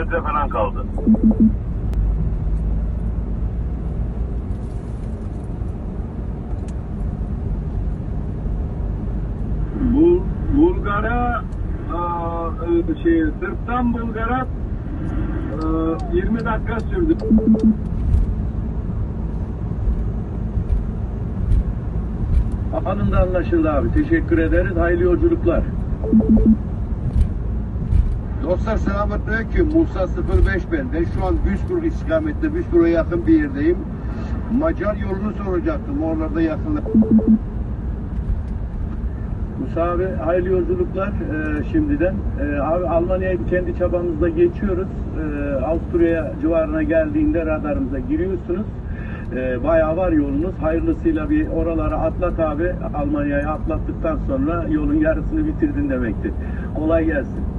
metre falan kaldı. Bul, Bulgar'a aa, e, şey, Sırp'tan Bulgar'a e, 20 dakika sürdü. Anında anlaşıldı abi. Teşekkür ederiz. Hayırlı yolculuklar. Dostlar selamünaleyküm. Musa 05 ben. Ben şu an Büsbur istikamette, Büsbur'a yakın bir yerdeyim. Macar yolunu soracaktım. Oralarda yakın. Musa abi hayırlı yolculuklar e, şimdiden. E, abi Almanya'ya kendi çabamızla geçiyoruz. E, Avusturya civarına geldiğinde radarımıza giriyorsunuz. E, bayağı var yolunuz. Hayırlısıyla bir oralara atlat abi. Almanya'ya atlattıktan sonra yolun yarısını bitirdin demektir. Kolay gelsin.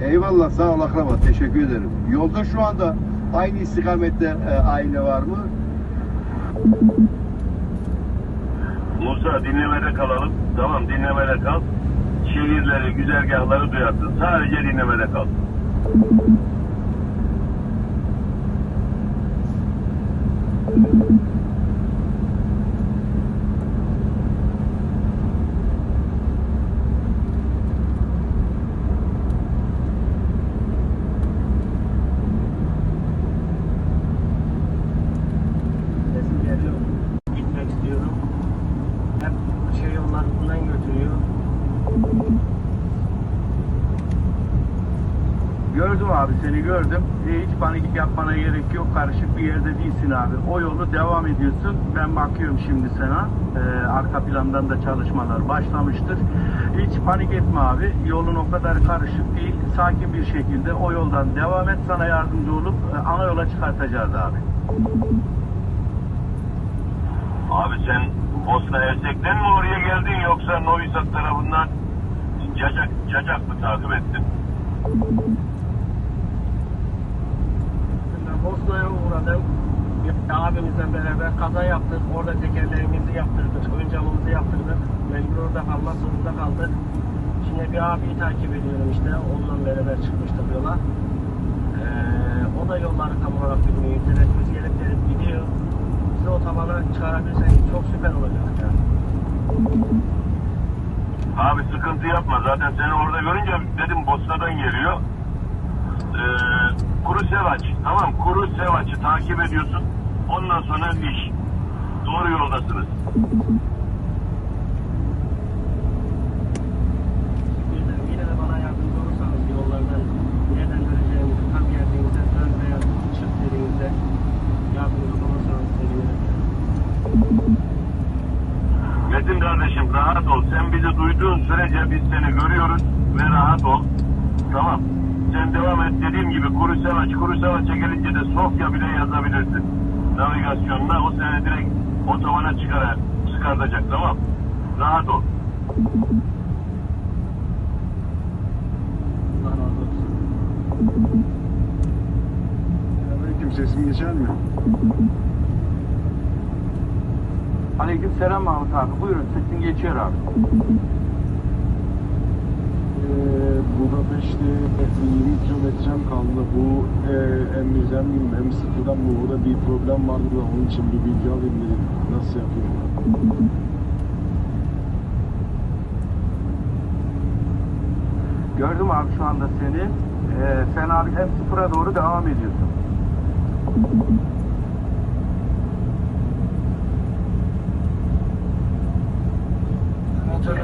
Eyvallah sağ ol akraba. Teşekkür ederim. Yolda şu anda aynı istikamette e, aile var mı? Musa dinlemede kalalım. Tamam dinlemede kal. Şehirleri, güzergahları duyarsın. Sadece dinlemede kal. Gördüm abi seni gördüm. E, hiç panik yapmana gerek yok. Karışık bir yerde değilsin abi. O yolu devam ediyorsun. Ben bakıyorum şimdi sana. E, arka plandan da çalışmalar başlamıştır. Hiç panik etme abi. Yolun o kadar karışık değil. Sakin bir şekilde o yoldan devam et. Sana yardımcı olup e, ana yola çıkartacağız abi. Abi sen Bosna Hersek'ten mi oraya geldin yoksa Novi Sad tarafından Cacak, Cacak mı takip ettin? Ben Uğradım. Bir abimizle beraber kaza yaptık. Orada tekerlerimizi yaptırdık. Ön yaptırdık. Mecbur orada kalmak zorunda kaldık. Şimdi bir abiyi takip ediyorum işte. Onunla beraber çıkmıştık yola. Ee, o da yolları tam olarak bilmiyor. İnternetimiz gelip gelip gidiyor. Bizi otobana çıkarabilirsen çok süper olacak ya. Abi sıkıntı yapma. Zaten seni orada görünce dedim Bosna'dan geliyor. Ee, Kuru Sevaç. Tamam Kuru Sevaç'ı takip ediyorsun. Ondan sonra iş. Doğru yoldasınız. Tamam. Sen devam et dediğim gibi Kuru Sevaç, Kuru Sevaç'a gelince de Sofya bile yazabilirsin. Navigasyonda o seni direkt otobana çıkar, çıkartacak tamam. Rahat ol. Aleyküm sesim geçer mi? Aleyküm selam Mahmut abi. Buyurun sesin geçiyor abi. Ee, Budapeşte 20 kilometrem kaldı. Bu e, hem bizden miyim hem sıfırdan mı? Burada bir problem vardı da onun için bir bilgi alayım dedim. Nasıl yapayım? Gördüm abi şu anda seni. Ee, sen abi hem sıfıra doğru devam ediyorsun. Motoru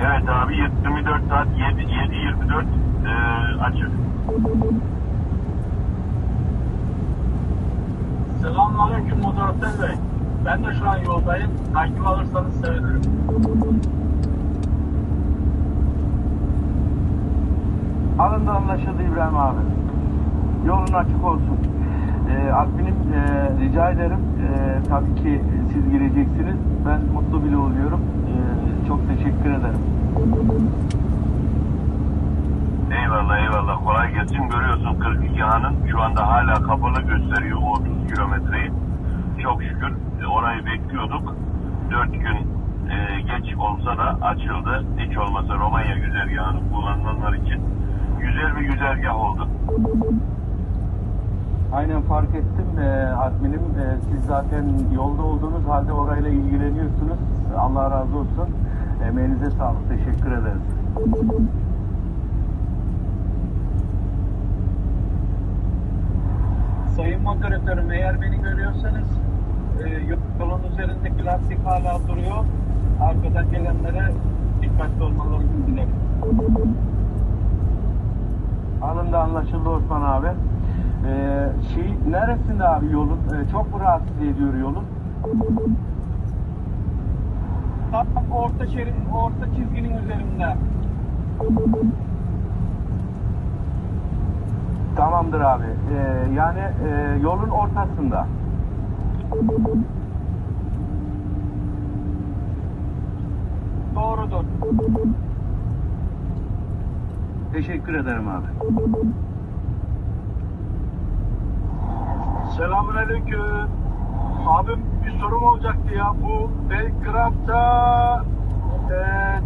Evet abi 24 saat 7 7 24 e, açık. Selamünaleyküm Moderatör Bey. Ben de şu an yoldayım. Takip alırsanız sevinirim. Alında anlaşıldı İbrahim abi. Yolun açık olsun. Ee, adminim e, rica ederim. E, tabii ki siz gireceksiniz. Ben mutlu bile oluyorum. E, çok teşekkür ederim. Eyvallah eyvallah kolay gelsin. Görüyorsun 42 hanın şu anda hala kapalı gösteriyor o 30 kilometreyi. Çok şükür e, orayı bekliyorduk. 4 gün e, geç olsa da açıldı. Hiç olmasa Romanya güzergahını kullananlar için güzel bir güzergah oldu. Aynen fark ettim e, adminim. E, siz zaten yolda olduğunuz halde orayla ilgileniyorsunuz. Allah razı olsun. Emeğinize sağlık. Teşekkür ederiz. Sayın moderatörüm eğer beni görüyorsanız e, yolun üzerindeki lastik hala duruyor. Arkadan gelenlere dikkatli olmalarını dilerim. Anında anlaşıldı Osman abi. Ee, şey neresinde abi yolun? Ee, çok mu rahatsız ediyor yolun? Tam orta şerit, orta çizginin üzerinde. Tamamdır abi. Ee, yani e, yolun ortasında. Doğrudur. Teşekkür ederim abi. Selamünaleyküm. Abim bir sorum olacaktı ya. Bu Belgrad'da e,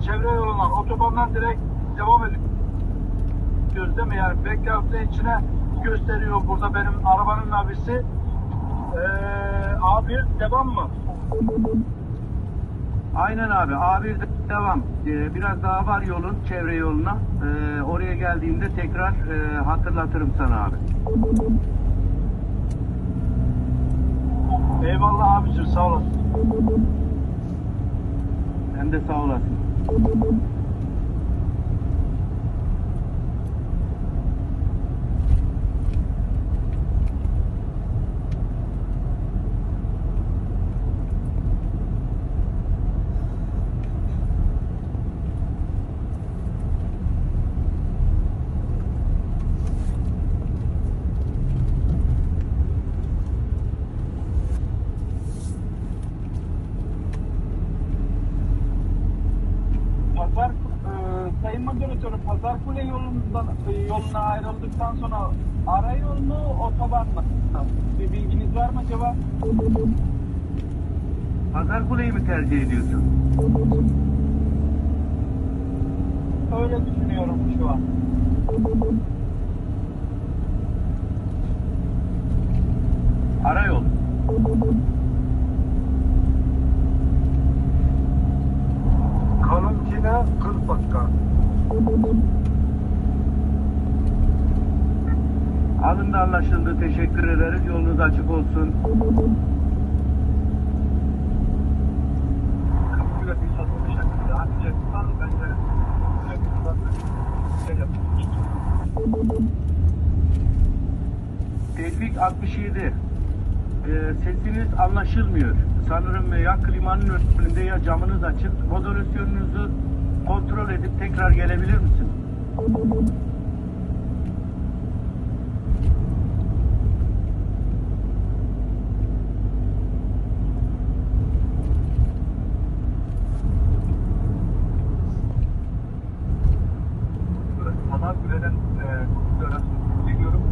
çevre yolundan, otobandan direkt devam ediyoruz değil mi? Yani Belgrad'ın içine gösteriyor burada benim arabanın nabisi. E, abi devam mı? Aynen abi. A1 devam. Ee, biraz daha var yolun, çevre yoluna. Ee, oraya geldiğimde tekrar e, hatırlatırım sana abi. Eyvallah abicim sağ olasın. Hem de sağ olasın. Pazar, e, Sayın Moderatörüm, Pazar Kule yolundan, e, yoluna ayrıldıktan sonra ara yol mu, otoban mı? Bir bilginiz var mı acaba? Pazar Kule'yi mi tercih ediyorsun? Öyle düşünüyorum şu an. Ara yol. Kalınkine 40 dakika. Anında anlaşıldı. Teşekkür ederiz. Yolunuz açık olsun. Tevfik 67. Ee, sesiniz anlaşılmıyor. Sanırım ya klimanın önünde ya camınız açık. Moderasyonunuzu kontrol edip tekrar gelebilir misin? Pazar Kule'den e, Kapıkule arasında geliyorum.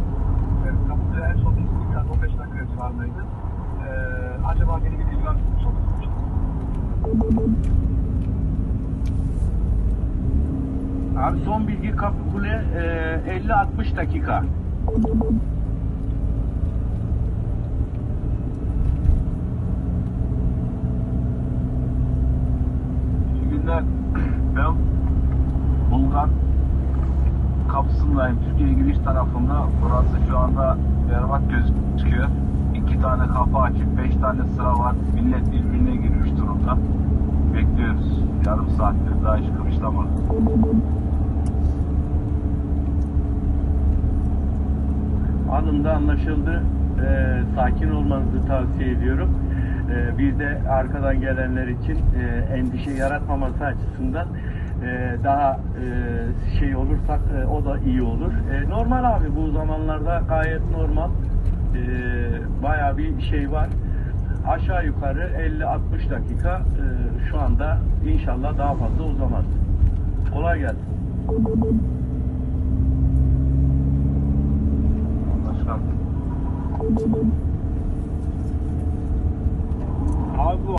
E, Kapıkule en son biraz 15 dakika civarındaydı. E, acaba beni bir bilgi var mı? Çok Abi son bilgi Kapı Kule e, 50-60 dakika. İyi günler. Ben Bulgar kapısındayım. Türkiye giriş tarafında. Burası şu anda berbat gözüküyor. İki tane kapı açık, beş tane sıra var. Millet birbirine girmiş durumda. Bekliyoruz. Yarım saattir daha hiç kıvışlamadı. Anında anlaşıldı. Ee, sakin olmanızı tavsiye ediyorum. Ee, bir de arkadan gelenler için e, endişe yaratmaması açısından e, daha e, şey olursak e, o da iyi olur. E, normal abi bu zamanlarda gayet normal. E, bayağı bir şey var. Aşağı yukarı 50-60 dakika e, şu anda inşallah daha fazla uzamaz. Kolay gelsin. I'll go.